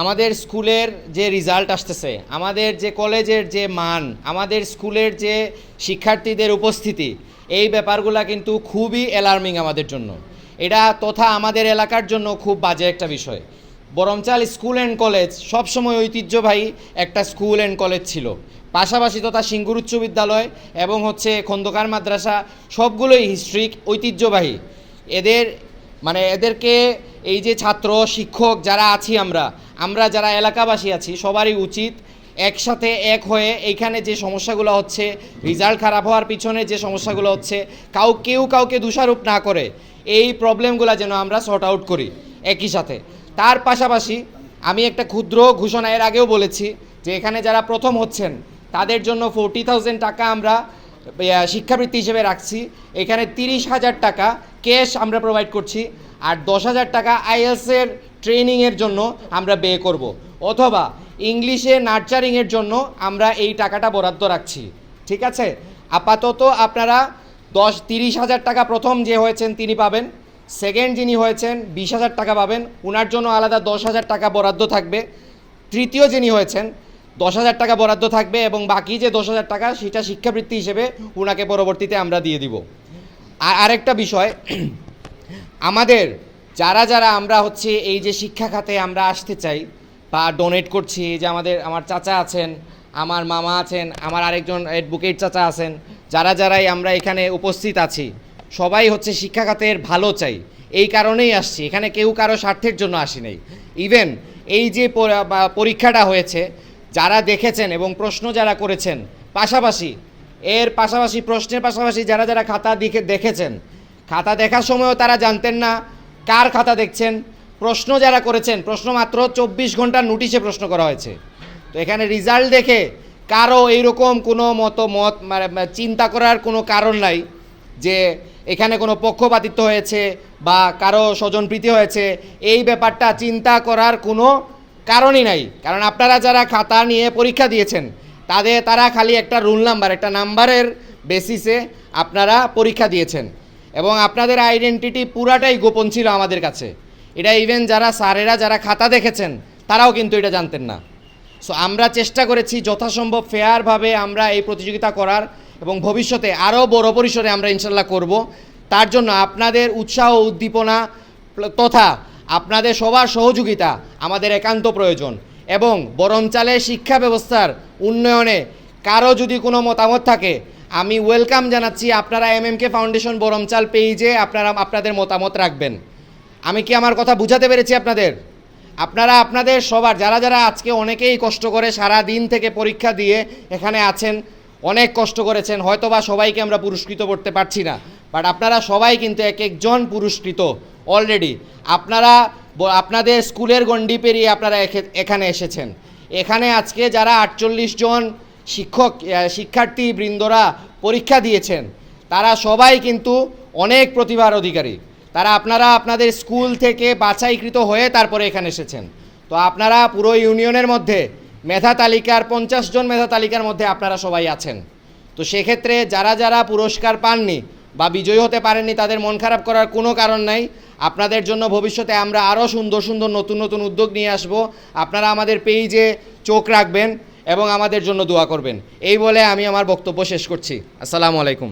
আমাদের স্কুলের যে রেজাল্ট আসতেছে, আমাদের যে কলেজের যে মান, আমাদের স্কুলের যে শিক্ষার্থীদের উপস্থিতি, এই ব্যাপারগুলো কিন্তু খুবই অ্যালার্মিং আমাদের জন্য। এটা তথা আমাদের এলাকার জন্য খুব বাজে একটা বিষয়। বরমচাল স্কুল অ্যান্ড কলেজ সবসময় ঐতিহ্যবাহী একটা স্কুল অ্যান্ড কলেজ ছিল। পাশাপাশি তথা সিঙ্গুর উচ্চ বিদ্যালয় এবং হচ্ছে খন্দকার মাদ্রাসা সবগুলোই হিস্ট্রিক ঐতিহ্যবাহী। এদের মানে এদেরকে এই যে ছাত্র, শিক্ষক যারা আছি আমরা আমরা যারা এলাকাবাসী আছি, সবারই উচিত একসাথে এক হয়ে এইখানে যে সমস্যাগুলো হচ্ছে, রেজাল্ট খারাপ হওয়ার পিছনে যে সমস্যাগুলো হচ্ছে, কাউ, কেউ কাউকে দোষারোপ না করে এই প্রবলেমগুলো যেন আমরা সর্ট আউট করি একই সাথে। তার পাশাপাশি আমি একটা ক্ষুদ্র ঘোষণা এর আগেও বলেছি যে এখানে যারা প্রথম হচ্ছেন, তাদের জন্য ফোরটি টাকা আমরা শিক্ষাবৃত্তি হিসেবে রাখছি। এখানে তিরিশ হাজার টাকা ক্যাশ আমরা প্রোভাইড করছি আর দশ হাজার টাকা আইএসের ট্রেনিংয়ের জন্য আমরা বে করব। অথবা ইংলিশে নার্চারিংয়ের জন্য আমরা এই টাকাটা বরাদ্দ রাখছি। ঠিক আছে? আপাতত আপনারা দশ তিরিশ হাজার টাকা প্রথম যে হয়েছেন তিনি পাবেন সেকেন্ড যিনি হয়েছেন বিশ হাজার টাকা পাবেন ওনার জন্য আলাদা দশ হাজার টাকা বরাদ্দ থাকবে। তৃতীয় যিনি হয়েছেন, দশ হাজার টাকা বরাদ্দ থাকবে এবং বাকি যে দশ হাজার টাকা, সেটা শিক্ষাবৃত্তি হিসেবে ওনাকে পরবর্তীতে আমরা দিয়ে দিব। আরেকটা বিষয়, আমাদের যারা যারা আমরা হচ্ছে এই যে শিক্ষা খাতে আমরা আসতে চাই বা ডোনেট করছি যে আমাদের, আমার চাচা আছেন, আমার মামা আছেন, আমার আরেকজন অ্যাডভোকেট চাচা আছেন, যারা যারাই আমরা এখানে উপস্থিত আছি, সবাই হচ্ছে শিক্ষা খাতের ভালো চাই। এই কারণেই আসছি, এখানে কেউ কারও স্বার্থের জন্য আসি নাই। ইভেন এই যে পরীক্ষাটা হয়েছে, যারা দেখেছেন এবং প্রশ্ন যারা করেছেন, পাশাপাশি এর পাশাপাশি, প্রশ্নের পাশাপাশি যারা যারা খাতা দিকে দেখেছেন, খাতা দেখার সময়ও তারা জানতেন না কার খাতা দেখছেন। প্রশ্ন যারা করেছেন, প্রশ্ন মাত্র চব্বিশ ঘণ্টার নোটিশে প্রশ্ন করা হয়েছে। তো এখানে রেজাল্ট দেখে কারও এইরকম কোনো মতো মত মানে চিন্তা করার কোনো কারণ নাই যে এখানে কোনো পক্ষপাতিত্ব হয়েছে বা কারও স্বজনপ্রীতি হয়েছে। এই ব্যাপারটা চিন্তা করার কোনো কারণই নাই। কারণ আপনারা যারা খাতা নিয়ে পরীক্ষা দিয়েছেন তাদের তারা খালি একটা রুল নাম্বার, একটা নাম্বারের বেসিসে আপনারা পরীক্ষা দিয়েছেন। এবং আপনাদের আইডেন্টিটি পুরাটাই গোপন ছিল আমাদের কাছে। এটা ইভেন যারা স্যারেরা, যারা খাতা দেখেছেন, তারাও কিন্তু এটা জানতেন না। সো আমরা চেষ্টা করেছি যথাসম্ভব ফেয়ারভাবে আমরা এই প্রতিযোগিতা করার এবং ভবিষ্যতে আরও বড় পরিসরে আমরা ইনশাল্লাহ করব। তার জন্য আপনাদের উৎসাহ, উদ্দীপনা তথা আপনাদের সবার সহযোগিতা আমাদের একান্ত প্রয়োজন। এবং বরমচালের শিক্ষা ব্যবস্থার উন্নয়নে কারও যদি কোনো মতামত থাকে, আমি ওয়েলকাম জানাচ্ছি আপনারা M M K foundation Baramchal পেজে আপনারা, আপনাদের মতামত রাখবেন। আমি কি আমার কথা বুঝাতে পেরেছি আপনাদের? আপনারা, আপনাদের সবার, যারা যারা আজকে অনেকেই কষ্ট করে সারা দিন থেকে পরীক্ষা দিয়ে এখানে আছেন, অনেক কষ্ট করেছেন হয়তো বা সবাইকে আমরা পুরস্কৃত করতে পারছি না বাট আপনারা সবাই কিন্তু এক একজন পুরস্কৃত অলরেডি আপনারা আপনাদের স্কুলের গণ্ডি পেরিয়ে আপনারা এখে- এখানে এসেছেন। এখানে আজকে যারা আটচল্লিশ জন শিক্ষক শিক্ষার্থী বৃন্দরা পরীক্ষা দিয়েছেন, তারা সবাই কিন্তু অনেক প্রতিভার অধিকারী। তারা আপনারা আপনাদের স্কুল থেকে বাছাইকৃত হয়ে তারপরে এখানে এসেছেন। তো আপনারা পুরো ইউনিয়নের মধ্যে মেধা তালিকার, পঞ্চাশ জন মেধা তালিকার মধ্যে আপনারা সবাই আছেন। তো সেক্ষেত্রে যারা যারা পুরস্কার পাননি বা বিজয়ী হতে পারেননি, তাদের মন খারাপ করার কোনো কারণ নাই। আপনাদের জন্য ভবিষ্যতে আমরা আরও সুন্দর সুন্দর, নতুন নতুন উদ্যোগ নিয়ে আসব। আপনারা আমাদের পেজে চোখ রাখবেন এবং আমাদের জন্য দোয়া করবেন। এই বলে আমি আমার বক্তব্য শেষ করছি। আসসালামু আলাইকুম।